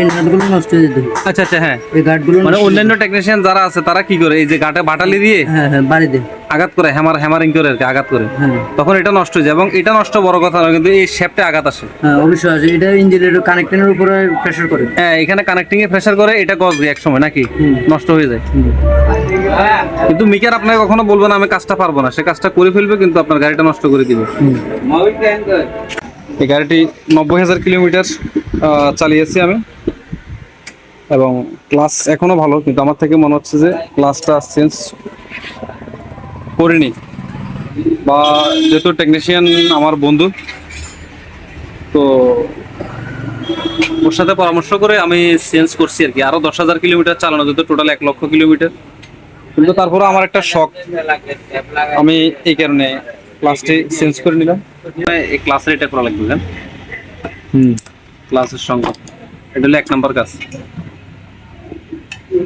এই নাটগুলো নষ্ট হয়ে যেত আচ্ছা আচ্ছা হ্যাঁ। এই গার্ডগুলো মানে অন্যান্য টেকনিশিয়ান যারা আছে তারা কি করে? এই যে গাটে বাটালি দিয়ে হ্যাঁ হ্যাঁ আঘাত করে হ্যামার হ্যামারিং করে আর কি আঘাত করে। হ্যাঁ। তখন এটা নষ্ট হয়ে যায় এবং এটা নষ্ট বড় কথা কিন্তু এই শেপটা আঘাত আসে। হ্যাঁ অবশ্যই আছে এটা ইঞ্জিনের কানেক্টরের উপরে করে। হ্যাঁ এখানে কানেক্টিং এ প্রেসার করে এটা গজবে এক সময় নাকি? নষ্ট হয়ে যায়। কিন্তু মিকার আপনাকে কখনো বলব না আমি কাজটা পারব না। সে কাজটা করে ফেলবে কিন্তু আপনার গাড়িটা নষ্ট করে দিবে। এই গাড়িটি নব্বই হাজার কিলোমিটার। চালিয়েছি আমি। এবং ক্লাস এখনও ভালো কিন্তু আমার থেকে মনে হচ্ছে যে ক্লাসটা চেঞ্জ করিনি। বা যেহেতু টেকনিশিয়ান আমার বন্ধু তো ওর সাথে পরামর্শ করে আমি চেঞ্জ করছি আর কি। আরও দশ হাজার কিলোমিটার চালানো যেত টোটাল এক লক্ষ কিলোমিটার। কিন্তু তারপরে আমার একটা শখ। আমি এই কারণে ক্লাসটি চেঞ্জ করে নিলাম। এই ক্লাসের এটা করা লাগবে হুম। ক্লাসের সঙ্গে। এটা হলো এক নাম্বার কাজ।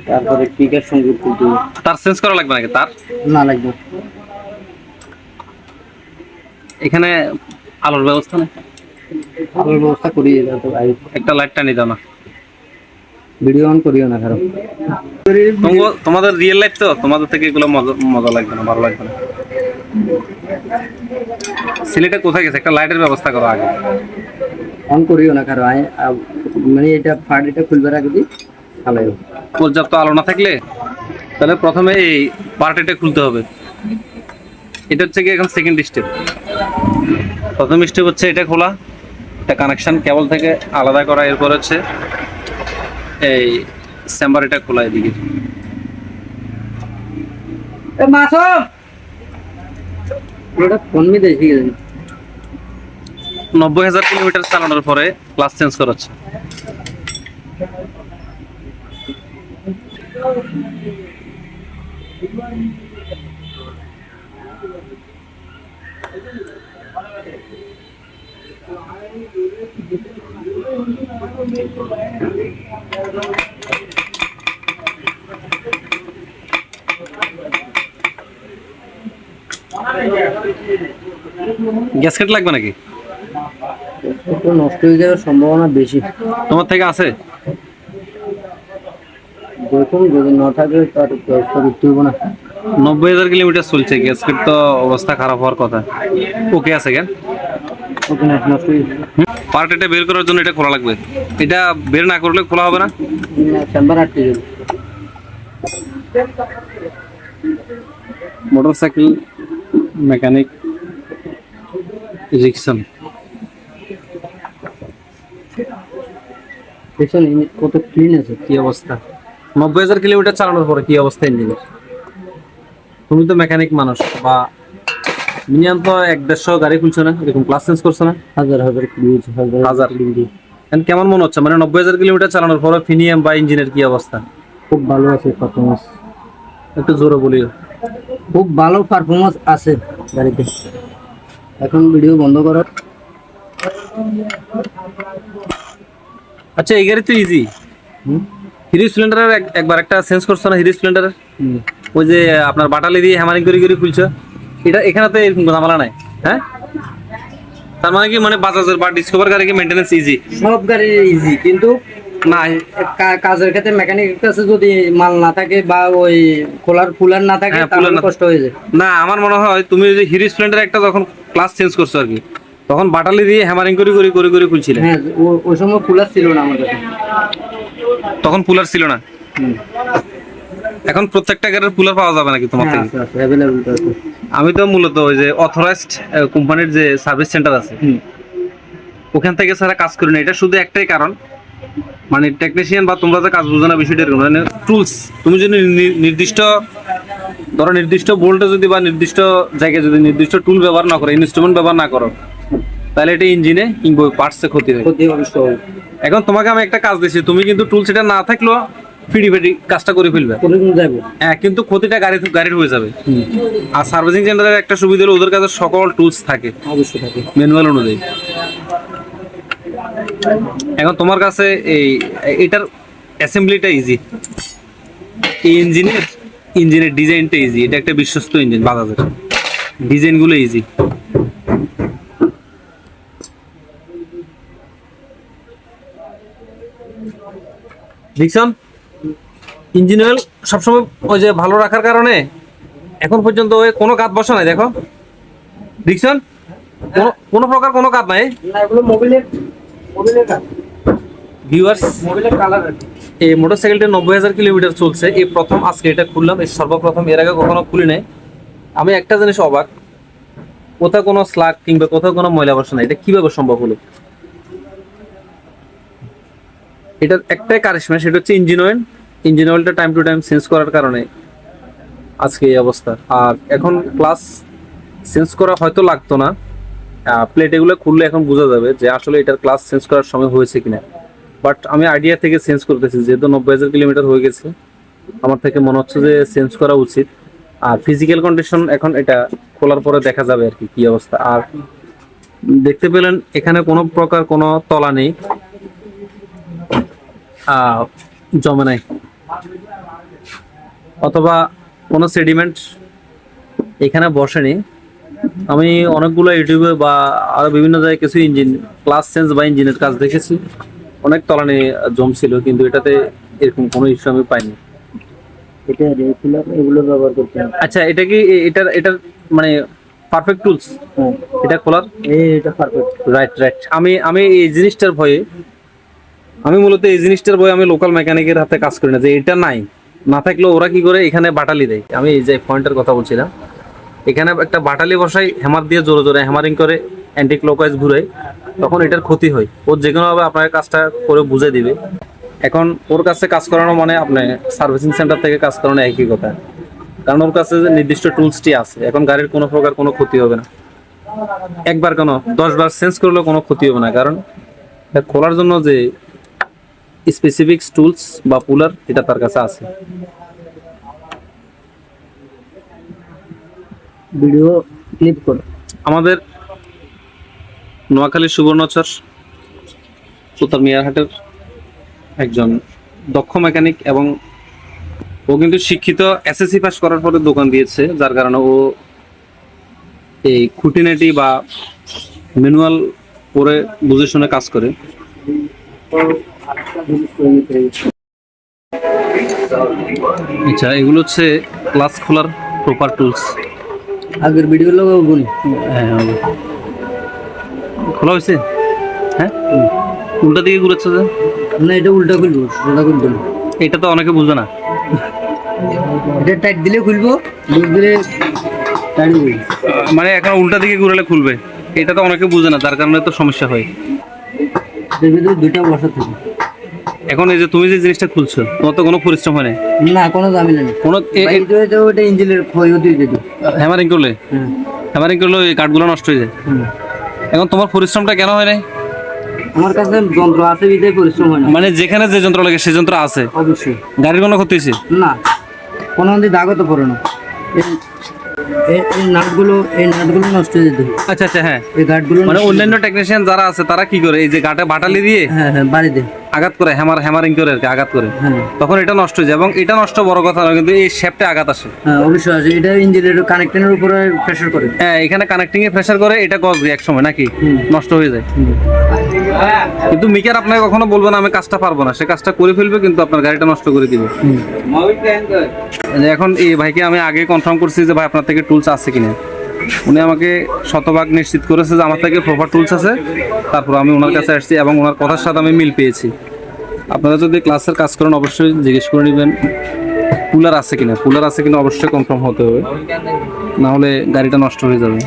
তারপরে পিকের সঙ্গে কিন্তু তার চেঞ্জ করা লাগবে নাকি? তার? না লাগবে। এখানে আলোর ব্যবস্থা নেই? আলোর ব্যবস্থা করি তো ভাই। একটা লাইট টানি দাও না। ভিডিও অন করিও না খারাপ তোমাদের রিয়েল লাইফ তো? তোমাদের থেকে এগুলো মজা মজা লাগবে না ভালো লাগবে না। সিলেটে কোথায় গেছে? একটা লাইটের ব্যবস্থা করো আগে। অন করিও না খারাপ আই আ- মানে এটা ফাড়িটা খুলবার আগে দিই চালাইও পর্যাপ্ত আলো না থাকলে তাহলে প্রথমে এই পার্টিটা খুলতে হবে। এটা হচ্ছে কি এখন সেকেন্ড স্টেপ প্রথম স্টেপ হচ্ছে এটা খোলা। এটা কানেকশন কেবল থেকে আলাদা করা এরপর হচ্ছে এই চেম্বার এটা খোলা এদিকে। ওটা ফোন মি দেয় আছে নব্বই হাজার কিলোমিটার চালানোর পরে ক্লাস চেঞ্জ করা হচ্ছে গ্যাসকেট লাগবে নাকি? একটু নষ্ট হয়ে যাওয়ার সম্ভাবনা বেশি। তোমার থেকে আছে? দেখুন যদি না থাকে তার ব্যবস্থা করতে হইব না। নব্বই হাজার কিলোমিটার চলছে গ্যাসকেট তো অবস্থা খারাপ হওয়ার কথা। ওকে আছে কেন? ওখানে নষ্ট হয়ে পার্ট এটা বের করার জন্য এটা খোলা লাগবে। এটা বের না করলে খোলা হবে না? চেম্বার আটকে যাবে। মোটরসাইকেল মেকানিক রিক্সন দেখছেন ইঞ্জিন কত ক্লিন আছে কি অবস্থা? নব্বই হাজার কিলোমিটার চালানোর পরে কি অবস্থা ইঞ্জিনের তুমি তো মেকানিক মানুষ বা মিনিমাম তো এক দেড়শো গাড়ি খুলছো না এরকম ক্লাস চেঞ্জ করছ না? হাজার হাজার হাজার। কেমন মনে হচ্ছে? মানে নব্বই হাজার কিলোমিটার চালানোর পরে ফিনিয়াম বা ইঞ্জিনের কি অবস্থা? খুব ভালো আছে পারফরমেন্স একটু জোরে বলিও। খুব ভালো পারফরমেন্স আছে গাড়িতে। এখন ভিডিও বন্ধ করো। আচ্ছা এই গাড়ি তো ইজি হিরো স্প্লেন্ডারের একবার একটা চেঞ্জ করছ না হিরো স্প্লেন্ডারের হুম। ওই যে আপনার বাটালি দিয়ে হ্যামারিং করে করে খুলছো। এটা এখানে তো এরকম ঝামেলা নাই হ্যাঁ? তার মানে কি মানে বাজাজের বা ডিসকভার গাড়ি কি মেনটেন্স ইজি সব গাড়ি ইজি কিন্তু না কাজের ক্ষেত্রে মেকানিকের কাছে যদি মাল না থাকে বা ওই খোলার ফুলার না থাকে হ্যাঁ, তাহলে কষ্ট হয়ে যায়। না আমার মনে হয় তুমি যে হিরো স্প্লেন্ডার একটা যখন ক্লাস চেঞ্জ করছ আর কি তখন বাটালি দিয়ে হ্যামারিং করে করে করে করে খুলছিলে হ্যাঁ ওই সময় ফুলার ছিল না আমার কাছে তখন পুলার ছিল না? এখন প্রত্যেকটা গাড়ির পুলার পাওয়া যাবে নাকি তোমার হ্যাঁ, থেকে? আমি তো মূলত ওই যে অথরাইজড কোম্পানির যে সার্ভিস সেন্টার আছে ওখান থেকে ছাড়া কাজ করি না। এটা শুধু একটাই কারণ মানে টেকনিশিয়ান বা তোমরা যে কাজ বুঝো না বিষয়টা এরকম মানে টুলস তুমি যদি নির্দিষ্ট ধরো নির্দিষ্ট বোল্টে যদি বা নির্দিষ্ট জায়গায় যদি নির্দিষ্ট টুল ব্যবহার না করো ইনস্ট্রুমেন্ট ব্যবহার না করো তাহলে এটা ইঞ্জিনে কিংবা পার্টসে ক্ষতি হয়। ক্ষতি হবে এখন তোমাকে আমি একটা কাজ দিচ্ছি তুমি কিন্তু টুল সেটা না থাকলেও ফিডি ফিডি কাজটা করে ফেলবে। হ্যাঁ কিন্তু ক্ষতিটা গাড়ি গাড়ির হয়ে যাবে। আর সার্ভিসিং সেন্টারের একটা সুবিধা হলো ওদের কাছে সকল টুলস থাকে। অবশ্যই থাকে। ম্যানুয়াল অনুযায়ী। এখন তোমার কাছে এই এটার অ্যাসেম্বলিটা ইজি এই ইঞ্জিনের ইঞ্জিনের ডিজাইনটা ইজি এটা একটা বিশ্বস্ত ইঞ্জিন বাজাজের। ডিজাইনগুলো ইজি ডিকশন ইঞ্জিন অয়েল সবসময় ওই যে ভালো রাখার কারণে এখন পর্যন্ত ওই কোনো কাজ বসে নাই দেখো। ডিকশন কোনো প্রকার কোনো কাজ নাই। ভিউয়ার্স। এই মোটরসাইকেলটা নব্বই হাজার কিলোমিটার চলছে। এই প্রথম আজকে এটা খুললাম। এই সর্বপ্রথম এর আগে কখনো খুলি নাই। আমি একটা জিনিস অবাক। কোথাও কোনো স্লাগ কিংবা কোথাও কোনো ময়লা বসে না এটা কীভাবে সম্ভব হলো? এটার একটাই কারিশমা সেটা হচ্ছে ইঞ্জিন অয়েল ইঞ্জিন অয়েলটা টাইম টু টাইম চেঞ্জ করার কারণে আজকে এই অবস্থা। আর এখন ক্লাস চেঞ্জ করা হয়তো লাগতো না। প্লেট এগুলো খুললে এখন বোঝা যাবে যে আসলে এটার ক্লাস চেঞ্জ করার সময় হয়েছে কিনা। বাট আমি আইডিয়া থেকে চেঞ্জ করতেছি, যেহেতু নব্বই হাজার কিলোমিটার হয়ে গেছে, আমার থেকে মনে হচ্ছে যে চেঞ্জ করা উচিত। আর ফিজিক্যাল কন্ডিশন এখন এটা খোলার পরে দেখা যাবে আর কি কি অবস্থা। আর দেখতে পেলেন, এখানে কোনো প্রকার কোনো তলা নেই। জমে নাই। অথবা কোনো সেডিমেন্ট এখানে বসেনি। আমি অনেকগুলো ইউটিউবে বা আরও বিভিন্ন জায়গায় কিছু ইঞ্জিন ক্লাস চেঞ্জ বা ইঞ্জিনের কাজ দেখেছি। অনেক তলানি জমছিল কিন্তু এটাতে এরকম কোনো ইস্যু আমি পাইনি। এটা এগুলো ব্যবহার করতে আচ্ছা এটা কি এটার এটার মানে পারফেক্ট টুলস হ্যাঁ। এটা খোলার? এটা পারফেক্ট রাইট রাইট আমি আমি এই জিনিসটার ভয়ে আমি মূলত এই জিনিসটার বই আমি লোকাল মেকানিকের হাতে কাজ করি না, যে এটা নাই। না থাকলে ওরা কি করে? এখানে বাটালি দেয়। আমি এই যে পয়েন্টের কথা বলছিলাম, এখানে একটা বাটালি বসাই হ্যামার দিয়ে জোরে জোরে হ্যামারিং করে অ্যান্টি ক্লকওয়াইজ ঘুরে তখন এটার ক্ষতি হয়। ও যে কোনোভাবে আপনার কাজটা করে বুঝে দিবে। এখন ওর কাছে কাজ করানো মানে আপনি সার্ভিসিং সেন্টার থেকে কাজ করানো একই কথা। কারণ ওর কাছে যে নির্দিষ্ট টুলসটি আছে, এখন গাড়ির কোনো প্রকার কোনো ক্ষতি হবে না। একবার কেন দশ বার চেঞ্জ করলেও কোনো ক্ষতি হবে না। কারণ খোলার জন্য যে স্পেসিফিক টুলস বা পুলার এটা তার কাছে আছে। ভিডিও ক্লিপ করো। আমাদের নোয়াখালী সুবর্ণচর সুতার মিয়ারহাটের একজন দক্ষ মেকানিক এবং ও কিন্তু শিক্ষিত এসএসসি পাস করার পরে দোকান দিয়েছে যার কারণে ও এই খুঁটিনাটি বা ম্যানুয়াল পরে বুঝে শুনে কাজ করে। আচ্ছা এগুলো হচ্ছে ক্লাস খোলার প্রপার টুলস আগের ভিডিও লোক গুণ হ্যাঁ খোলা হয়েছে? হ্যাঁ? উল্টা দিকে ঘুরেছে না এটা উল্টা খুলবো সোজা খুলতে হবে। এটা তো অনেকে বুঝে না। এটা টাইট দিলে খুলবো লুজ দিলে মানে এখন উল্টা দিকে ঘুরালে খুলবে। এটা তো অনেকে বুঝে না যার কারণে তো সমস্যা হয়। দুইটা বসা থাকে এখন এই যে তুমি যে জিনিসটা খুলছো তোমার তো কোনো পরিশ্রম হয় না না কোনো ঝামেলা নেই। কোনো ওটা ইঞ্জিনের ক্ষয়ক্ষতি হয়ে যেত। হ্যামারিং করলে? হ্যাঁ হ্যামারিং করলে ওই কাঠগুলো নষ্ট হয়ে যায়? এখন তোমার পরিশ্রমটা কেন হয় না আমার কাছে যন্ত্র আছে বিধায় পরিশ্রম হয় না মানে যেখানে যে যন্ত্র লাগে সেই যন্ত্র আছে? অবশ্যই। গাড়ির কোনো ক্ষতি হয়েছে? না কোনো মধ্যে দাগও তো পড়ে না। এই- নাটগুলো এই নাটগুলো নষ্ট হয়ে যেত। আচ্ছা আচ্ছা হ্যাঁ। এই মানে অন্যান্য টেকনিশিয়ান যারা আছে তারা কি করে? এই যে গাটে বাটালি দিয়ে? হ্যাঁ হ্যাঁ বাড়িতে। আঘাত করে হ্যামার হ্যামারিং করে আর কি আঘাত করে। হ্যাঁ। তখন এটা নষ্ট হয়ে যায় এবং এটা নষ্ট বড় কথা নয় কিন্তু এই শেপটা আঘাত আসে। হ্যাঁ অবশ্যই আছে এটা ইঞ্জিনের কানেক্টরের উপরে প্রেশার করে। হ্যাঁ এখানে কানেক্টিং এ প্রেসার করে এটা গজবে এক সময় নাকি? নষ্ট হয়ে যায়। কিন্তু মিকার আপনাকে কখনো বলব না আমি কাজটা পারব না। সে কাজটা করে ফেলবে কিন্তু আপনার গাড়িটা নষ্ট করে দিবে। এখন এই ভাইকে আমি আগে কনফার্ম করছি যে ভাই আপনার থেকে টুলস আছে কিনা। উনি আমাকে শতভাগ নিশ্চিত করেছে যে আমার থেকে প্রপার টুলস আছে তারপর আমি ওনার কাছে আসছি এবং ওনার কথার সাথে আমি মিল পেয়েছি। আপনারা যদি ক্লাসের কাজ করেন, অবশ্যই জিজ্ঞেস করে নেবেন, কুলার আছে কিনা? কুলার আছে কিনা অবশ্যই কনফার্ম হতে হবে। না হলে গাড়িটা নষ্ট হয়ে যাবে।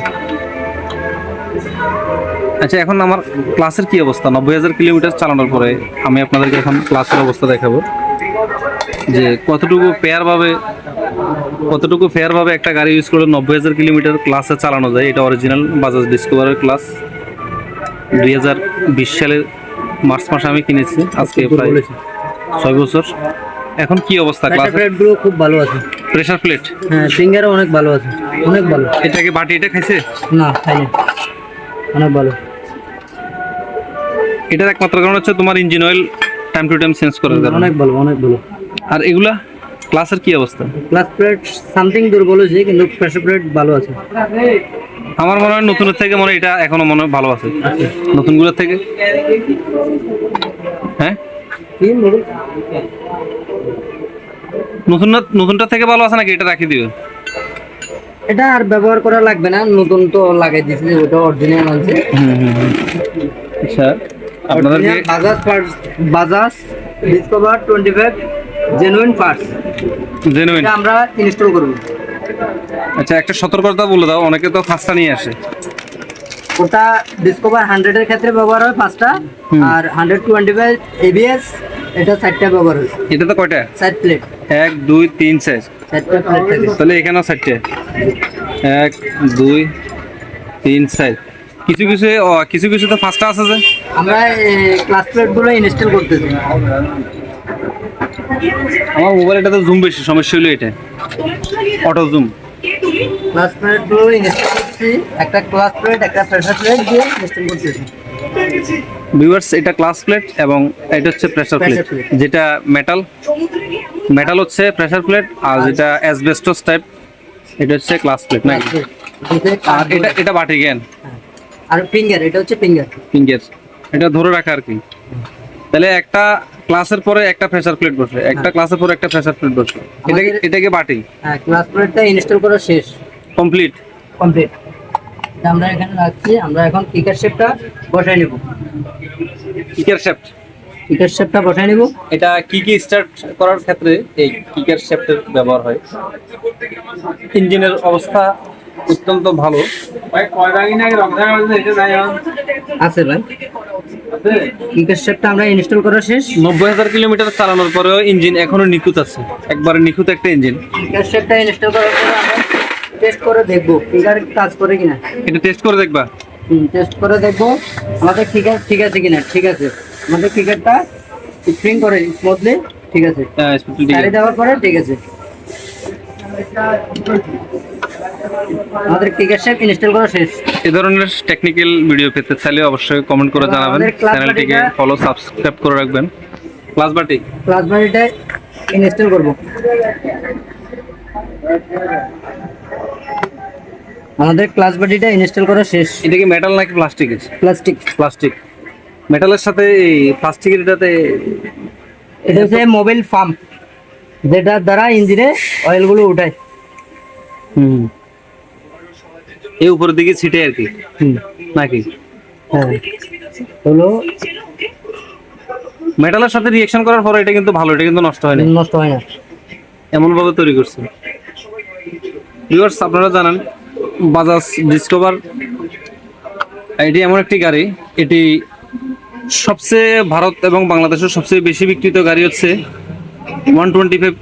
আচ্ছা এখন আমার ক্লাসের কি অবস্থা? নব্বই হাজার কিলোমিটার চালানোর পরে আমি আপনাদেরকে এখন ক্লাসের অবস্থা দেখাবো। যে কতটুকু পেয়ার ভাবে কতটুকু ফেয়ার ভাবে একটা গাড়ি ইউজ করে নব্বই হাজার কিলোমিটার ক্লাসে চালানো যায় এটা অরিজিনাল বাজাজ ডিসকভারের ক্লাস দুই হাজার বিশ সালের মার্চ মাসে আমি কিনেছি আজকে প্রায় ছয় বছর। এখন কি অবস্থা ক্লাসের প্লেটগুলো খুব ভালো আছে। প্রেসার প্লেট হ্যাঁ ফিঙ্গারও অনেক ভালো আছে অনেক ভালো। এটা কি বাটি এটা খাইছে? না খাইনি। অনেক ভালো। এটার একমাত্র কারণ হচ্ছে তোমার engine oil time to time change করার কারণে। অনেক ভালো অনেক ভালো। আর এগুলা? ক্লাসের কি অবস্থা? ক্লাস প্লেট সামথিং দুর্বল হয়েছে কিন্তু প্রেসার প্লেট ভালো আছে। আমার মনে হয় নতুনের থেকে মনে এটা এখনও মনে হয় ভালো আছে। নতুনগুলোর থেকে? হ্যাঁ? নতুন? নতুনটা থেকে ভালো আছে নাকি? এটা রাখি দিবে। এটা আর ব্যবহার করা লাগবে না নতুন তো লাগাই দিয়েছে ওটা অরিজিনাল আছে আচ্ছা Original Bajaj Bajaj Discover twenty five genuine parts genuine আমরা ইনস্টল করব। আচ্ছা একটা সতর্কতা বলে দাও অনেকে তো ফাঁসটা নিয়ে আসে। ওটা ডিসকভার হান্ড্রেডের ক্ষেত্রে ব্যবহার হয় পাঁচটা আর হান্ড্রেড টোয়েন্টি ফাইভ এবিএস এটা চারটা ব্যবহার হয়। এটা তো কয়টা? চার প্লেট এক দুই তিন চার। চারটা প্লেট থাকে। তাহলে এখানেও চারটে। এক দুই তিন চার। কিছু কিছু কিছু কিছু তো ফাঁসটা আছে যে। আমরা ক্লাস প্লেটগুলো ইনস্টল করতেছি। আমার মোবাইল এটাতে জুম বেশি সমস্যা হলো এটা। অটো জুম ক্লাস প্লেটগুলো একটা ক্লাস প্লেট একটা প্রেসার প্লেট দিয়ে ইনস্টল করতেছি ভিউয়ার্স এটা ক্লাস প্লেট এবং এটা হচ্ছে প্রেসার প্লেট যেটা মেটাল মেটাল হচ্ছে প্রেসার প্লেট আর যেটা অ্যাসবেস্টস টাইপ এটা হচ্ছে ক্লাস প্লেট নাকি? আর এটা এটা বাটি জ্ঞান। আর ফিঙ্গার এটা হচ্ছে ফিঙ্গার ফিঙ্গার এটা ধরে রাখা আর কি। তাহলে একটা ক্লাসের পরে একটা প্রেসার প্লেট বসে একটা ক্লাসের পরে একটা প্রেসার প্লেট বসে এটা এটাকে বাটি হ্যাঁ ক্লাস প্লেটটা ইনস্টল করা শেষ। কমপ্লিট কমপ্লিট আমরা এখানে রাখছি আমরা এখন কিকার শেপটা বসাই নেব। কিকার শেপ কিকার শেপটা বসাই নেব। এটা কি কি স্টার্ট করার ক্ষেত্রে এই কিকার শেফটের ব্যবহার হয়? ইঞ্জিনের অবস্থা অত্যন্ত ভালো। আছে ভাই। শেপটা আমরা ইনস্টল করা শেষ। নব্বই হাজার কিলোমিটার চালানোর পরেও ইঞ্জিন এখনও নিখুঁত আছে। একবারে নিখুঁত একটা ইঞ্জিন। ইনস্টল করার পরে আমরা টেস্ট করে দেখব কাজ করে কিনা। এটা টেস্ট করে দেখবা। টেস্ট করে দেখব আমাদের কিকার ঠিক আছে কিনা ঠিক আছে। আমাদের স্প্রিং করে স্মুথলি ঠিক আছে। ঠিক আছে। দেওয়ার পরে ঠিক আছে। আমাদের কিকার শেপ ইনস্টল করা শেষ। এই ধরনের টেকনিক্যাল ভিডিও পেতে চাইলে অবশ্যই কমেন্ট করে জানাবেন। চ্যানেলটিকে ফলো সাবস্ক্রাইব করে রাখবেন। ক্লাস বাটি ক্লাস বাড়িটা ইনস্টল করব। আমাদের ক্লাস বাড়িটা ইনস্টল করা শেষ। এটা কি মেটাল নাকি প্লাস্টিক প্লাস্টিক প্লাস্টিক মেটালের সাথে এই প্লাস্টিকের এটাতে এটা হচ্ছে মোবাইল পাম্প যেটার দ্বারা ইঞ্জিনে অয়েলগুলো উঠায়। হুম। এই উপরের দিকে ছিটে আর কি। নাকি? হ্যাঁ। হলো? মেটালের সাথে রিঅ্যাকশন করার পরে এটা কিন্তু ভালো এটা কিন্তু নষ্ট হয় না নষ্ট হয় না। এমন ভাবে তৈরি করছে। ভিউয়ার্স আপনারা জানেন বাজাজ ডিসকভার এটি এমন একটি গাড়ি। এটি সবচেয়ে ভারত এবং বাংলাদেশের সবচেয়ে বেশি বিক্রিত গাড়ি হচ্ছে ওয়ান টোয়েন্টি ফাইভ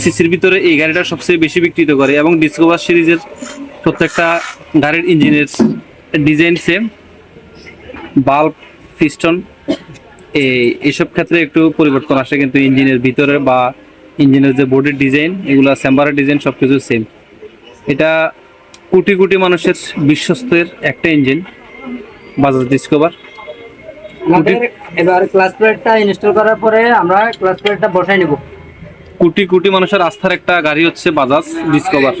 সিসির ভিতরে। এই গাড়িটা সবচেয়ে বেশি বিক্রিত গাড়ি এবং ডিসকভার সিরিজের প্রত্যেকটা গাড়ির ইঞ্জিনের ডিজাইন সেম বাল্ব পিস্টন এই এইসব ক্ষেত্রে একটু পরিবর্তন আসে, কিন্তু ইঞ্জিনের ভিতরে বা ইঞ্জিনের যে বোর্ডের ডিজাইন এগুলো চেম্বারের ডিজাইন সব কিছু সেম এটা কোটি কোটি মানুষের বিশ্বস্তের একটা ইঞ্জিন বাজাজ ডিসকভার এবার ক্লাস প্লেটটা ইনস্টল করার পরে আমরা ক্লাস প্লেটটা বসাই নেব। কোটি কোটি মানুষের আস্থার একটা গাড়ি হচ্ছে বাজাজ ডিসকভার।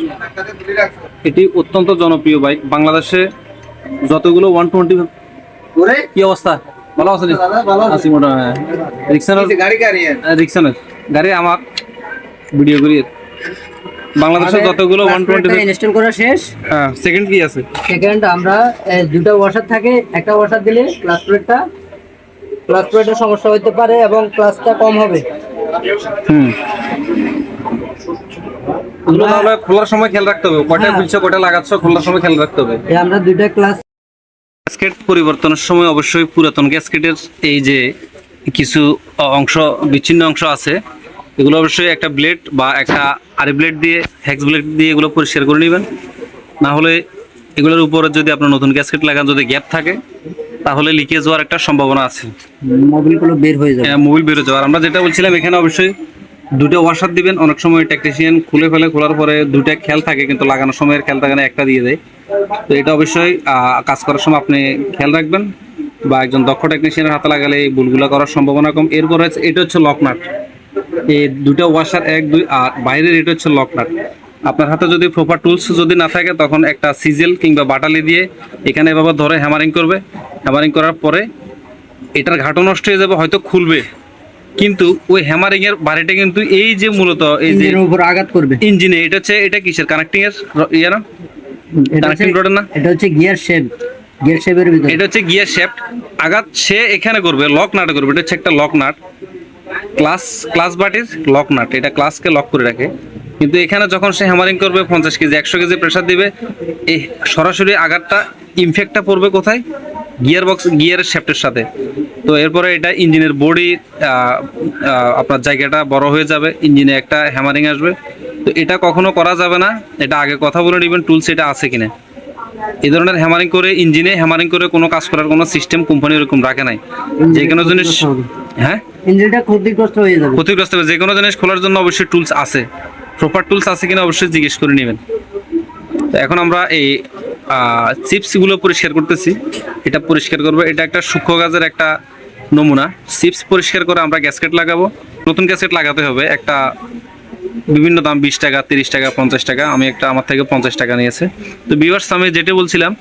এটি অত্যন্ত জনপ্রিয় বাইক। বাংলাদেশে যতগুলো ওয়ান টোয়েন্টি কি অবস্থা? ভালো আছে আছি। মোটা হ্যাঁ রিক্সানোর গাড়ি গাড়ি আমার। ভিডিও করি। বাংলাদেশে যতগুলো ওয়ান টোয়েন্টি ইনস্টল করা শেষ? হ্যাঁ সেকেন্ড কি আছে? সেকেন্ড আমরা দুটো ওয়াশার থাকে। একটা ওয়াশার দিলে ক্লাস প্লেটটা ক্লাস প্লেটের সমস্যা হতে পারে এবং ক্লাসটা কম হবে। হুম। এগুলো তাহলে খোলার সময় খেয়াল রাখতে হবে। কয়টা হ্যাঁ। খুলছো কয়টা লাগাচ্ছ খোলার সময় খেয়াল রাখতে হবে। আমরা দুইটা ক্লাস গ্যাসকেট পরিবর্তনের সময় অবশ্যই পুরাতন গ্যাসকেটের এই যে কিছু অংশ বিচ্ছিন্ন অংশ আছে এগুলো অবশ্যই একটা ব্লেড বা একটা আরি ব্লেড দিয়ে হ্যাক্স ব্লেড দিয়ে এগুলো পরিষ্কার করে নেবেন। না হলে এগুলোর উপরে যদি আপনার নতুন গ্যাসকেট লাগান যদি গ্যাপ থাকে তাহলে লিকেজ হওয়ার একটা সম্ভাবনা আছে। মোবিলগুলো বের হয়ে যাবে। হ্যাঁ মোবিল বেরো যাওয়ার আমরা যেটা বলছিলাম এখানে অবশ্যই দুটো ওয়াশার দিবেন। অনেক সময় টেকনিশিয়ান খুলে ফেলে খোলার পরে দুইটা খেয়াল থাকে কিন্তু লাগানোর সময় আর খেয়াল থাকে না একটা দিয়ে দেয়। তো এটা অবশ্যই আহ, কাজ করার সময় আপনি খেয়াল রাখবেন বা একজন দক্ষ টেকনিশিয়ানের হাতে লাগালে এই ভুলগুলো করার সম্ভাবনা কম। এরপর হচ্ছে এটা হচ্ছে লক নাট এই দুটো ওয়াশার এক দুই আর বাইরের এটা হচ্ছে লক নাট আপনার হাতে যদি প্রপার টুলস যদি না থাকে তখন একটা সিজেল কিংবা বাটালি দিয়ে এখানে এভাবে ধরে হ্যামারিং করবে। হ্যামারিং করার পরে এটার ঘাটও নষ্ট হয়ে যাবে হয়তো খুলবে। কিন্তু ওই হ্যামারিং এর বাড়িটা কিন্তু এই যে মূলত এই যে উপর আঘাত করবে। ইঞ্জিনে এটা হচ্ছে এটা কিসের? কানেক্টিং এর ইয়ে না? এটা হচ্ছে কানেক্টিং রোডের না? এটা হচ্ছে গিয়ার শেপ গিয়ার শেপের ভিতরে। এটা হচ্ছে গিয়ার শেফট আঘাত সে এখানে করবে লক নাট করবে। এটা হচ্ছে একটা লক নাট ক্লাস ক্লাস বাটির লক নাট এটা ক্লাসকে লক করে রাখে। কিন্তু এখানে যখন সে হ্যামারিং করবে পঞ্চাশ কেজি একশো কেজি প্রেসার দিবে এই সরাসরি আঘাতটা ইমফেক্টটা পড়বে কোথায়? গিয়ার বক্স গিয়ারের শেফটের সাথে। তো এরপরে এটা ইঞ্জিনের বডি আপনার জায়গাটা বড় হয়ে যাবে ইঞ্জিনে একটা হ্যামারিং আসবে। তো এটা কখনো করা যাবে না এটা আগে কথা বলে নেবেন টুলস এটা আছে কিনা। এই ধরনের হ্যামারিং করে ইঞ্জিনে হ্যামারিং করে কোনো কাজ করার কোনো সিস্টেম কোম্পানি এরকম রাখে নাই। যে কোনো জিনিস হ্যাঁ? ইঞ্জিনটা ক্ষতিগ্রস্ত হয়ে যাবে। ক্ষতিগ্রস্ত হবে। যে কোনো জিনিস খোলার জন্য অবশ্যই টুলস আছে। প্রপার টুলস আছে কিনা অবশ্যই জিজ্ঞেস করে নেবেন। এখন আমরা এই চিপসগুলো পরিষ্কার করতেছি। এটা পরিষ্কার করব। এটা একটা সূক্ষ্ম গাছের একটা নমুনা। চিপস পরিষ্কার করে আমরা গ্যাসকেট লাগাবো। নতুন গ্যাসকেট লাগাতে হবে। একটা বিভিন্ন দাম বিশ টাকা, তিরিশ টাকা, পঞ্চাশ টাকা। আমি একটা আমার থেকে পঞ্চাশ টাকা নিয়েছে। তো বিভার্স আমি যেটা বলছিলাম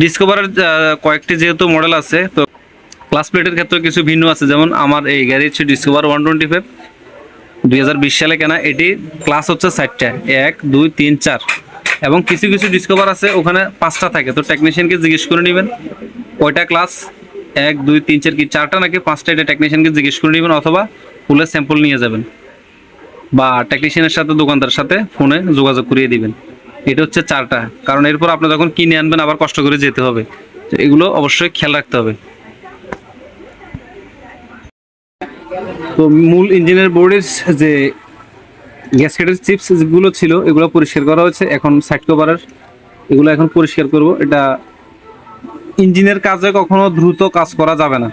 ডিসকভারের কয়েকটি যেহেতু মডেল আছে, তো ক্লাস প্লেটের ক্ষেত্রে কিছু ভিন্ন আছে। যেমন আমার এই গাড়ি হচ্ছে ডিসকভার ওয়ান টোয়েন্টি ফাইভ দুই হাজার বিশ সালে কেনা, এটি ক্লাস হচ্ছে চারটা। এক, দুই, তিন, চার। এবং কিছু কিছু ডিসকভার আছে, ওখানে পাঁচটা থাকে। তো টেকনিশিয়ানকে জিজ্ঞেস করে নেবেন কয়টা ক্লাস এক, দুই, তিন, চার কি চারটা নাকি পাঁচটা? এটা টেকনিশিয়ানকে জিজ্ঞেস করে নেবেন অথবা ফুলের স্যাম্পল নিয়ে যাবেন। বা টেকনিশিয়ানের সাথে, দোকানদারের সাথে ফোনে যোগাযোগ করিয়ে দিবেন। এটা হচ্ছে চারটা। কারণ এরপর আপনি যখন কিনে আনবেন, আবার কষ্ট করে যেতে হবে। এগুলো অবশ্যই খেয়াল রাখতে হবে। তো মূল ইঞ্জিনের বোর্ডের যে গ্যাসকেটের চিপস যেগুলো ছিল, এগুলো পরিষ্কার করা হয়েছে। এখন সাইড কভারের এগুলো এখন পরিষ্কার করব। এটা ইঞ্জিনের কাজে কখনো দ্রুত কাজ করা যাবে না।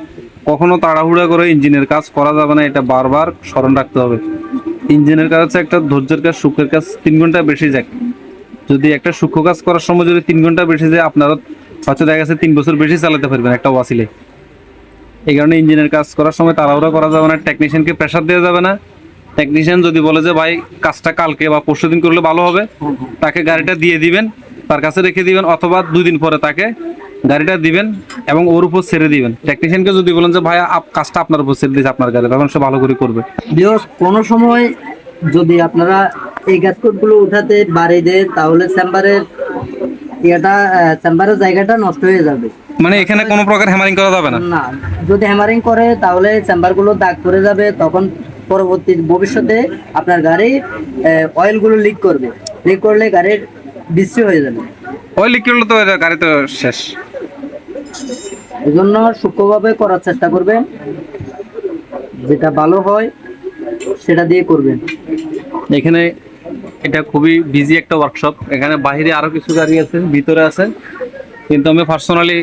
কখনো তাড়াহুড়া করে ইঞ্জিনের কাজ করা যাবে না, এটা বারবার স্মরণ রাখতে হবে। ইঞ্জিনের কাজ হচ্ছে একটা ধৈর্যের কাজ, সুখের কাজ, তিন ঘণ্টা বেশি যায়। যদি একটা সূক্ষ্ম কাজ করার সময় যদি তিন ঘণ্টা বেশি যায় আপনারা হয়তো দেখা গেছে তিন বছর বেশি চালাতে পারবেন একটা ওয়াসিলে। এই কারণে ইঞ্জিনের কাজ করার সময় তাড়াহুড়া করা যাবে না টেকনিশিয়ানকে প্রেশার দেওয়া যাবে না। টেকনিশিয়ান যদি বলে যে, ভাই, কাজটা কালকে বা পরশু দিন করলে ভালো হবে। তাকে গাড়িটা দিয়ে দিবেন, তার কাছে রেখে দিবেন, অথবা দুই দিন পরে তাকে গাড়িটা দিবেন এবং ওর উপর ছেড়ে দিবেন। টেকনিশিয়ানকে যদি বলেন যে, ভাই কাজটা আপনার উপর ছেড়ে দিয়েছে আপনার গাড়ি তখন সে ভালো করে করবে। কোনো সময় যদি আপনারা এই গুলো উঠাতে বাড়ি দেয় তাহলে চেম্বারের ইয়েটা চেম্বারের জায়গাটা নষ্ট হয়ে যাবে। মানে এখানে কোনো প্রকার হ্যামারিং করা যাবে না? না যদি হ্যামারিং করে তাহলে চেম্বারগুলো দাগ পড়ে যাবে তখন পরবর্তী ভবিষ্যতে আপনার গাড়ির অয়েলগুলো লিক করবে। লিক করলে গাড়ির বৃষ্টি হয়ে যাবে। ওই লিকুইড তো গাড়ি তো শেষ। এই জন্য সূক্ষ্মভাবে করার চেষ্টা করবেন। যেটা ভালো হয় সেটা দিয়ে করবেন। এখানে এটা খুবই বিজি একটা ওয়ার্কশপ এখানে বাইরে আরও কিছু গাড়ি আছে, ভিতরে আছে। কিন্তু আমি পার্সোনালি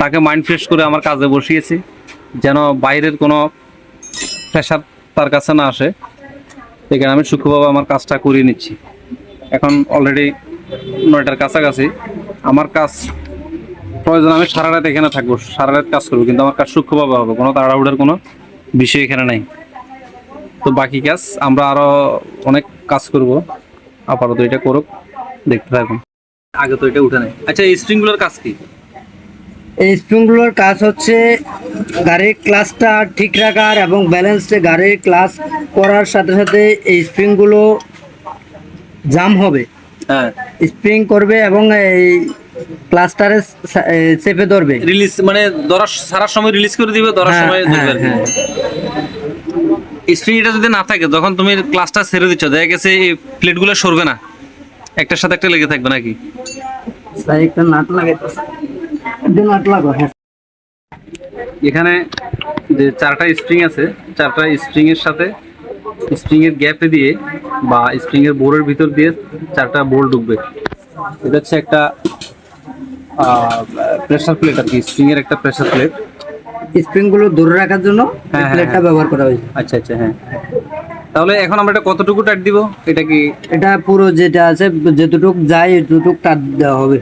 তাকে মাইন্ড ফ্রেশ করে আমার কাজে বসিয়েছি, যেন বাইরের কোনো প্রেশার তার কাছে না আসে। এখানে আমি সূক্ষ্মভাবে আমার কাজটা করিয়ে নিচ্ছি। এখন অলরেডি নয়টার কাছাকাছি। আমার কাজ প্রয়োজন, আমি সারা রাত এখানে থাকব, সারা রাত কাজ করব, কিন্তু আমার কাজ সূক্ষ্মভাবে হবে, কোনো তাড়াহুড়ার কোনো বিষয় এখানে নাই। তো বাকি কাজ আমরা আরও অনেক কাজ করব। আপাতত এটা করুক দেখতে থাকুন। আগে তো এটা উঠে নেই। আচ্ছা এই স্প্রিংগুলোর কাজ কি? এই স্প্রিংগুলোর কাজ হচ্ছে গাড়ির ক্লাসটা ঠিক রাখার এবং ব্যালেন্সে গাড়ির ক্লাস করার সাথে সাথে এই স্প্রিংগুলো জাম হবে। হ্যাঁ। স্প্রিং করবে এবং এই ক্লাসটারে চেপে ধরবে। রিলিজ মানে ধরার সারার সময় রিলিজ করে দিবে ধরার হ্যাঁ, সময় হ্যাঁ, ধরবে স্প্রিং এটা যদি না থাকে যখন তুমি ক্লাসটা ছেড়ে দিচ্ছ দেখা গেছে এই প্লেটগুলো সরবে না। একটার সাথে একটা লেগে থাকবে নাকি? একটা নাট লাগাইতেছে। নাট লাগো হ্যাঁ। এখানে যে চারটা স্প্রিং আছে চারটা স্প্রিং এর সাথে স্প্রিং এর গ্যাপে দিয়ে বা স্প্রিং এর বোর্ডের ভিতর দিয়ে চারটা বোল্ট ঢুকবে। এটা হচ্ছে একটা প্রেসার প্লেট আর কি স্প্রিং এর একটা প্রেসার প্লেট স্প্রিংগুলো ধরে রাখার জন্য হ্যাঁ, প্লেটটা হ্যাঁ। ব্যবহার করা হয়েছে। আচ্ছা আচ্ছা হ্যাঁ। তাহলে এখন আমরা এটা কতটুকু টাইট দিব? এটা কি এটা পুরো যেটা আছে যেটুক যায় এতটুক টাট দেওয়া হবে।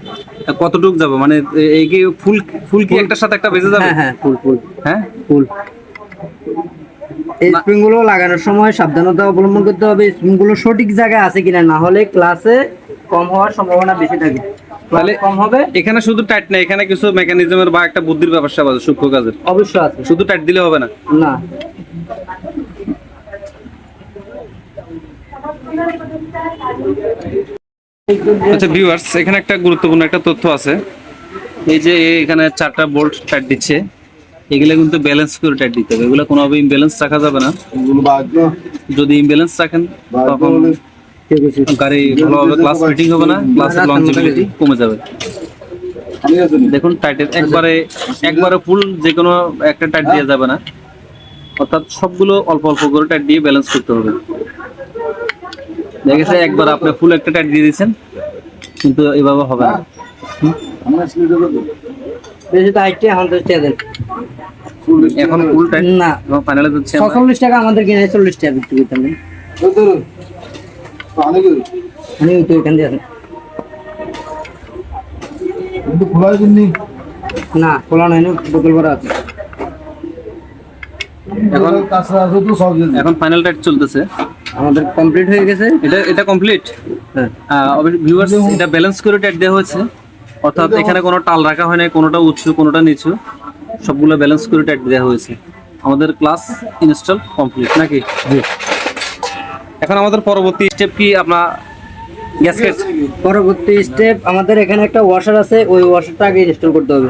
কতটুকু যাবে? মানে এই কি ফুল ফুল কি একটার সাথে একটা বেজে যাবে? হ্যাঁ হ্যাঁ ফুল ফুল। হ্যাঁ? ফুল। এই স্প্রিংগুলো লাগানোর সময় সাবধানতা অবলম্বন করতে হবে। স্প্রিংগুলো সঠিক জায়গায় আছে কিনা না হলে ক্লাসে কম হওয়ার সম্ভাবনা বেশি থাকে। তাহলে কম হবে? এখানে শুধু টাইট না এখানে কিছু মেকানিজমের বা একটা বুদ্ধির ব্যবস্থা আছে সূক্ষ্ম কাজের। অবশ্যই আছে। শুধু টাইট দিলে হবে না। না। আচ্ছা ভিউয়ার্স এখানে একটা গুরুত্বপূর্ণ একটা তথ্য আছে। এই যে এখানে চারটা বোল্ট টাইট দিচ্ছে এগুলো কিন্তু ব্যালেন্স করে টাইট দিতে হবে। এগুলো কোনোভাবে ইমব্যালেন্স রাখা যাবে না। যদি ইমব্যালেন্স রাখেন তখন গাড়ি ভালোভাবে ক্লাস ফিটিং হবে না ক্লাসের লঞ্জিবিলিটি কমে যাবে দেখুন টাইটের একবারে একবারে ফুল যে কোনো একটা টাইট দেওয়া যাবে না। অর্থাৎ সবগুলো অল্প অল্প করে টাইট দিয়ে ব্যালেন্স করতে হবে। দেখেছে একবার আপনি ফুল একটা টাইট দিয়ে দিয়েছেন কিন্তু এভাবে হবে না। বেশি তো আইটি চেয়ে দেন। এখন ফুল টাইট না। ফাইনালে দিচ্ছি আমরা ছচল্লিশ টাকা আমাদের কিনে চল্লিশ টাকা বিক্রি করতে হবে। আমি তো এখান দিয়ে আসেন। না খোলা নাই না বোতল ভরা আছে। এখন এখন ফাইনাল টাইট চলতেছে। আমাদের কমপ্লিট হয়ে গেছে। এটা এটা কমপ্লিট হ্যাঁ। ভিউয়ার্স এটা ব্যালেন্স করে দেওয়া হয়েছে। অর্থাৎ এখানে কোনো টাল রাখা হয় নাই কোনোটা উঁচু কোনোটা নিচু। সবগুলো ব্যালেন্স করে টাইট দেওয়া হয়েছে। আমাদের ক্লাস ইনস্টল কমপ্লিট নাকি? এখন আমাদের পরবর্তী স্টেপ কি? আপনার গ্যাসকেট পরবর্তী স্টেপ আমাদের এখানে একটা ওয়াশার আছে ওই ওয়াশারটা আগে ইনস্টল করতে হবে।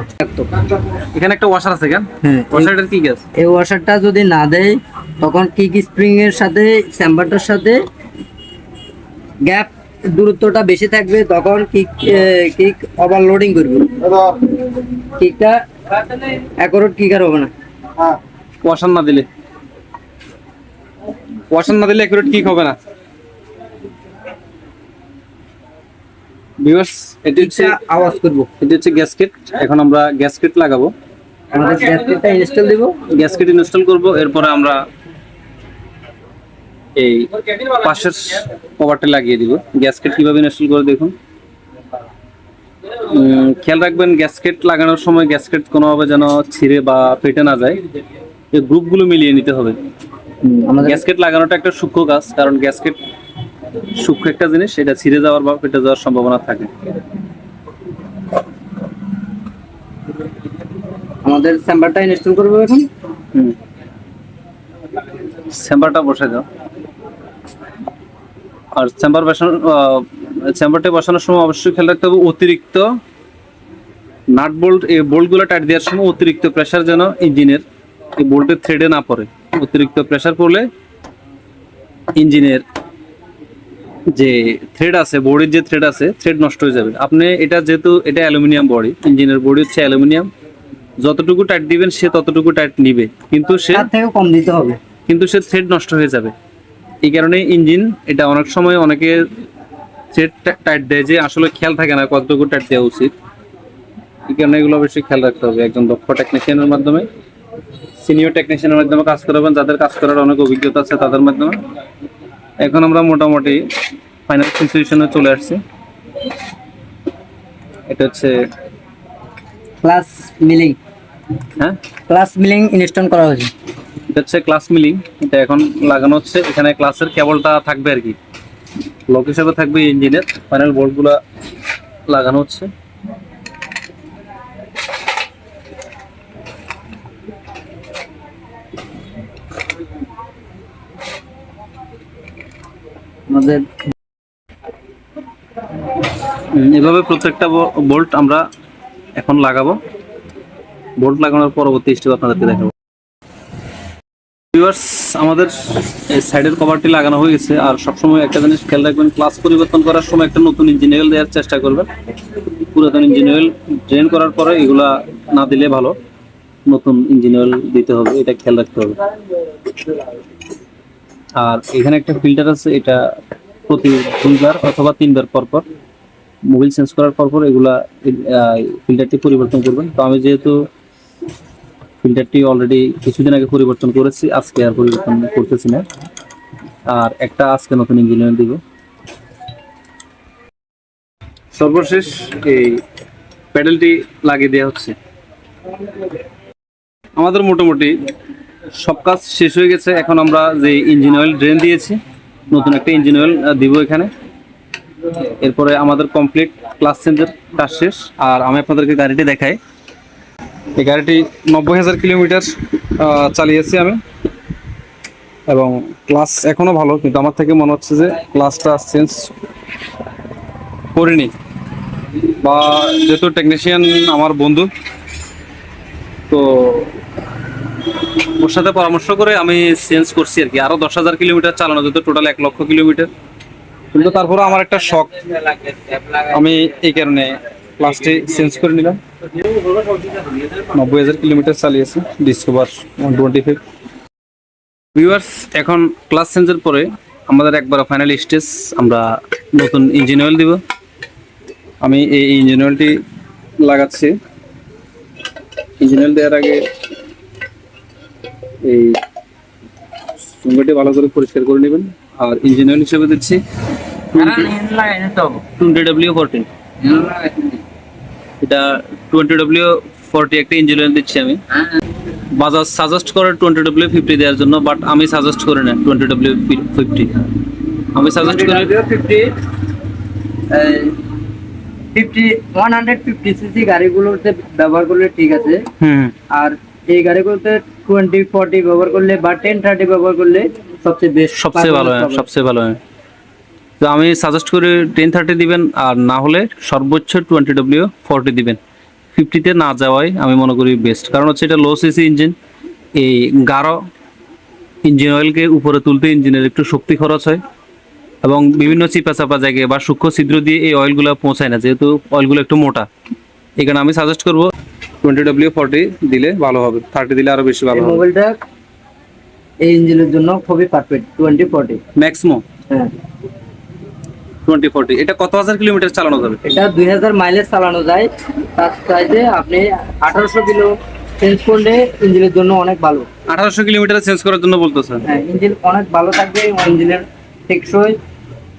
এখানে একটা ওয়াশার আছে কেন? হ্যাঁ ওয়াশারটার কি গ্যাস এই ওয়াশারটা যদি না দেয় তখন কিক স্প্রিং এর সাথে চেম্বারটার সাথে গ্যাপ দূরত্বটা বেশি থাকবে তখন কিক কিক ওভারলোডিং করবে। কিকটা অ্যাকোরেট কিক আর হবে না। ওয়াশার না দিলে? ওয়াশার না দিলে অ্যাকুরেট কিক হবে না। ভিউয়ার্স এটি হচ্ছে আওয়াজ করব। এটি হচ্ছে গ্যাসকেট এখন আমরা গ্যাসকেট লাগাবো। আমাদের গ্যাসকেটটা ইনস্টল দিব। গ্যাসকেট ইনস্টল করব। এরপরে আমরা এই পাশের কভারটা লাগিয়ে দিব। গ্যাসকেট কীভাবে ইনস্টল করে দেখুন। খেয়াল রাখবেন গ্যাসকেট লাগানোর সময় গ্যাসকেট কোনোভাবে যেন ছিঁড়ে বা ফেটে না যায়। এই গ্রুপগুলো মিলিয়ে নিতে হবে। আমাদের গ্যাসকেট লাগানোটা একটা সূক্ষ্ম কাজ কারণ গ্যাসকেট সূক্ষ্ম একটা জিনিস এটা ছিঁড়ে যাওয়ার বা ফেটে যাওয়ার সম্ভাবনা থাকে। আমাদের চেম্বারটা ইনস্টল করব এখন? হুম। চেম্বারটা বসে দাও। আর চেম্বার বসানো চেম্বারটা বসানোর সময় অবশ্যই খেয়াল রাখতে হবে অতিরিক্ত নাট বোল্ট এই বোল্টগুলো টাইট দেওয়ার সময় অতিরিক্ত প্রেসার যেন ইঞ্জিনের এই বোল্টের থ্রেডে না পড়ে। অতিরিক্ত প্রেসার পড়লে ইঞ্জিনের যে থ্রেড আছে বডির যে থ্রেড আছে থ্রেড নষ্ট হয়ে যাবে। আপনি এটা যেহেতু এটা অ্যালুমিনিয়াম বডি ইঞ্জিনের বডি হচ্ছে অ্যালুমিনিয়াম। যতটুকু টাইট দিবেন সে ততটুকু টাইট নিবে। কিন্তু সে তার থেকেও কম দিতে হবে। কিন্তু সে থ্রেড নষ্ট হয়ে যাবে। এই কারণে ইঞ্জিন এটা অনেক সময় অনেকে থ্রেড টাইট দেয় যে আসলে খেয়াল থাকে না কতটুকু টাইট দেওয়া উচিত। এই কারণে এগুলো অবশ্যই খেয়াল রাখতে হবে একজন দক্ষ টেকনিশিয়ানের মাধ্যমে। সিনিয়র টেকনিশিয়ানের মাধ্যমে কাজ করাবেন যাদের কাজ করার অনেক অভিজ্ঞতা আছে তাদের মাধ্যমে। এখন আমরা মোটামুটি ফাইনাল সিচুয়েশনে চলে আসছি। এটা হচ্ছে ক্লাস মিলিং হ্যাঁ? ক্লাস মিলিং ইনস্টল করা হয়েছে। এটা হচ্ছে ক্লাস মিলিং এটা এখন লাগানো হচ্ছে। এখানে ক্লাসের কেবলটা থাকবে আর কি। লক হিসেবে থাকবে ইঞ্জিনের ফাইনাল বোর্ডগুলো লাগানো হচ্ছে। আমাদের এভাবে প্রত্যেকটা বোল্ট আমরা এখন লাগাবো। বোল্ট লাগানোর পরবর্তী স্টেপ আপনাদেরকে দেখাবো। ভিউয়ার্স আমাদের সাইডের কভারটি লাগানো হয়ে গেছে আর সবসময় একটা জিনিস খেয়াল রাখবেন ক্লাস পরিবর্তন করার সময় একটা নতুন ইঞ্জিন অয়েল দেওয়ার চেষ্টা করবেন। পুরাতন ইঞ্জিন অয়েল ড্রেন করার পরে এগুলা না দিলে ভালো। নতুন ইঞ্জিন অয়েল দিতে হবে, এটা খেয়াল রাখতে হবে। আর এখানে একটা ফিল্টার আছে, এটা প্রতি দুইবার অথবা তিনবার পর পর মোবিল চেঞ্জ করার পর পর এগুলা ফিল্টারটি পরিবর্তন করবেন। তো আমি যেহেতু ফিল্টারটি অলরেডি কিছুদিন আগে পরিবর্তন করেছি, আজকে আর পরিবর্তন করতেছি না। আর একটা আজকে নতুন ইঞ্জিনিয়ার দিব। সর্বশেষ এই প্যাডেলটি লাগিয়ে দেওয়া হচ্ছে। আমাদের মোটামুটি সব কাজ শেষ হয়ে গেছে। এখন আমরা যে ইঞ্জিন অয়েল ড্রেন দিয়েছি, নতুন একটা ইঞ্জিন অয়েল দিব এখানে। এরপরে আমাদের কমপ্লিট ক্লাস চেঞ্জের কাজ শেষ। আর আমি আপনাদেরকে গাড়িটি দেখাই। এই গাড়িটি নব্বই হাজার কিলোমিটার চালিয়েছি আমি। এবং ক্লাস এখনও ভালো, কিন্তু আমার থেকে মনে হচ্ছে যে ক্লাসটা চেঞ্জ করিনি। বা যেহেতু টেকনিশিয়ান আমার বন্ধু, তো ওর সাথে পরামর্শ করে আমি চেঞ্জ করছি আর কি। আরও দশ হাজার কিলোমিটার চালানো যেত টোটাল এক লক্ষ কিলোমিটার। কিন্তু তারপরে আমার একটা শখ। আমি এই কারণে ক্লাসটি চেঞ্জ করে নিলাম। নব্বই হাজার কিলোমিটার চালিয়েছি Discover one twenty five viewers এখন ক্লাস চেঞ্জের পরে আমাদের একবার ফাইনাল স্টেজ আমরা নতুন ইঞ্জিন অয়েল দিব। আমি এই ইঞ্জিন অয়েলটি লাগাচ্ছি। ইঞ্জিন অয়েল দেওয়ার আগে এই চুঙ্গাটি ভালো করে পরিষ্কার করে নেবেন। আর ইঞ্জিন অয়েল হিসেবে দিচ্ছি টোয়েন্টি ডাব্লিউ ফোরটিন এটা টোয়েন্টি ডাব্লিউ ফোরটি একটা ইঞ্জিন অয়েল দিচ্ছি আমি। বাজাজ সাজেস্ট করে টোয়েন্টি ডাব্লিউ ফিফটি দেওয়ার জন্য বাট আমি সাজেস্ট করি না টোয়েন্টি ডাব্লিউ ফিফটি আমি সাজেস্ট করি fifty fifty one hundred fifty CC গাড়িগুলোতে ব্যবহার করলে ঠিক আছে আর এই গাড়িগুলোতে টোয়েন্টি ফর্টি ব্যবহার করলে বা টেন থার্টি ব্যবহার করলে সবচেয়ে বেস্ট সবচেয়ে ভালো হয় সবচেয়ে ভালো হয়। তো আমি সাজেস্ট করি টেন থার্টি দিবেন আর না হলে সর্বোচ্চ টোয়েন্টি ডাব্লিউ ফোরটি দিবেন। ফিফটিতে না যাওয়াই আমি মনে করি বেস্ট কারণ হচ্ছে এটা লো সিসি ইঞ্জিন এই গাঢ় ইঞ্জিন অয়েলকে উপরে তুলতে ইঞ্জিনের একটু শক্তি খরচ হয়। এবং বিভিন্ন চিপা চাপা জায়গায় বা সূক্ষ্ম ছিদ্র দিয়ে এই অয়েলগুলো পৌঁছায় না যেহেতু অয়েলগুলো একটু মোটা। এখানে আমি সাজেস্ট করব টোয়েন্টি ডাব্লিউ ফোরটি দিলে ভালো হবে থার্টি দিলে আরও বেশি ভালো হবে। মোবাইলটা এই ইঞ্জিনের জন্য খুবই পারফেক্ট টোয়েন্টি ফর্টি। ম্যাক্সিমো হ্যাঁ। টোয়েন্টি ফোরটি এটা কত হাজার কিলোমিটার চালানো যাবে? এটা দুই হাজার মাইলেজ চালানো যায় তার চাইতে আপনি আঠারোশো কিলো চেঞ্জ করলে ইঞ্জিনের জন্য অনেক ভালো। আঠারোশো কিলোমিটার চেঞ্জ করার জন্য বলতেছে হ্যাঁ ইঞ্জিন অনেক ভালো থাকবে ইঞ্জিনের টেকসই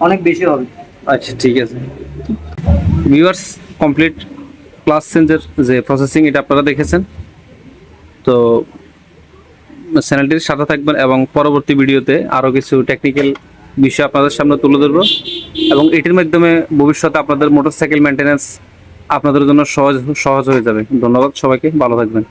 অনেক বেশি হবে। আচ্ছা ঠিক আছে। ভিউয়ার্স কমপ্লিট ক্লাস চেঞ্জের যে প্রসেসিং এটা আপনারা দেখেছেন। তো চ্যানেলটির সাথে থাকবেন এবং পরবর্তী ভিডিওতে আরও কিছু টেকনিক্যাল বিষয় আপনাদের সামনে তুলে ধরবো। এবং এটির মাধ্যমে ভবিষ্যতে আপনাদের মোটরসাইকেল মেনটেন্যান্স আপনাদের জন্য সহজ সহজ হয়ে যাবে। ধন্যবাদ সবাইকে, ভালো থাকবেন।